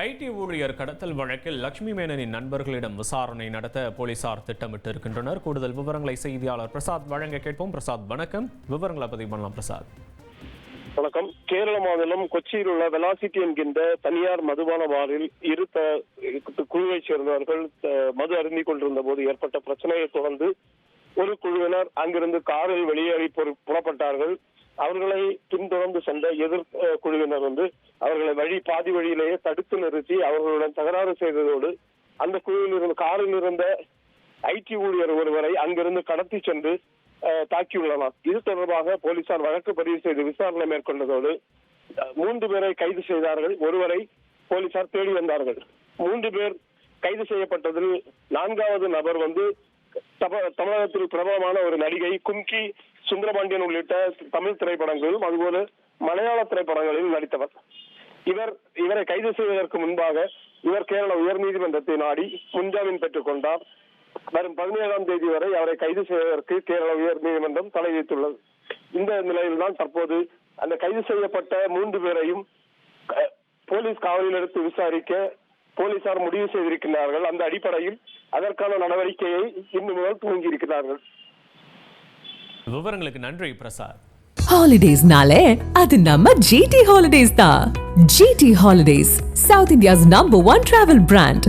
IT ஊழியர் கடத்தல் வழக்கில் லட்சுமி மேனனின் நண்பர்களிடம் விசாரணை நடத்த போலீசார் திட்டமிட்டு இருக்கின்றனர் கூடுதல் விவரங்களை செய்தியாளர் பிரசாத் வழங்க கேட்போம். பிரசாத் வணக்கம். விவரங்களை பதிவு பண்ணலாம் பிரசாத். வணக்கம். கேரள மாநிலம் கொச்சியில் உள்ள வெலாசிட்டி என்கின்ற தனியார் மதுபான பாரில் இரு குழுவைச் சேர்ந்தவர்கள் மது அருந்திக் கொண்டிருந்த போது ஏற்பட்ட பிரச்சனையை தொடர்ந்து ஒரு குழுவினர் அங்கிருந்து காரில் வெளியேறி புறப்பட்டார்கள். அவர்களை பின்தொடர்ந்து சென்ற எதிர் குழுவினர் வந்து அவர்களை வழி பாதி வழியிலேயே தடுத்து நிறுத்தி அவர்களுடன் தகராறு செய்ததோடு அந்த குழுவில் இருந்த காரில் இருந்த ஐடி ஊழியர் ஒருவரை அங்கிருந்து கடத்தி சென்று தாக்கியுள்ளனர். இது தொடர்பாக போலீசார் வழக்கு பதிவு செய்து விசாரணை மேற்கொண்டதோடு மூன்று பேரை கைது செய்தார்கள். ஒருவரை போலீசார் தேடி வந்தார்கள். மூன்று பேர் கைது செய்யப்பட்டதில் நான்காவது நபர் வந்து தப- தமிழகத்தில் பிரபலமான ஒரு நடிகை கும்கி சுந்தரபாண்டியன் உள்ளிட்ட தமிழ் திரைப்படங்களிலும் அதுபோல மலையாள திரைப்படங்களிலும் நடித்தவர். இவர் இவரை கைது செய்வதற்கு முன்பாக இவர் கேரள உயர்நீதிமன்றத்தை நாடி முன்ஜாமீன் பெற்றுக் கொண்டார். வரும் பதினேழாம் தேதி வரை அவரை கைது செய்வதற்கு கேரள உயர்நீதிமன்றம் தடை விதித்துள்ளது. இந்த நிலையில்தான் தற்போது அந்த கைது செய்யப்பட்ட மூன்று பேரையும் போலீஸ் காவலில் எடுத்து விசாரிக்க போலீசார் முடிவு செய்திருக்கிறார்கள் அந்த அடிப்படையில் அதற்கான நடவடிக்கையை இன்று முதல் துவங்கி இருக்கிறார்கள் விவரங்களுக்கு நன்றி பிரசாத். ஹாலிடேஸ்னாலே அது நம்ம ஜிடி ஹாலிடேஸ் தான். GT Holidays South India's number one travel brand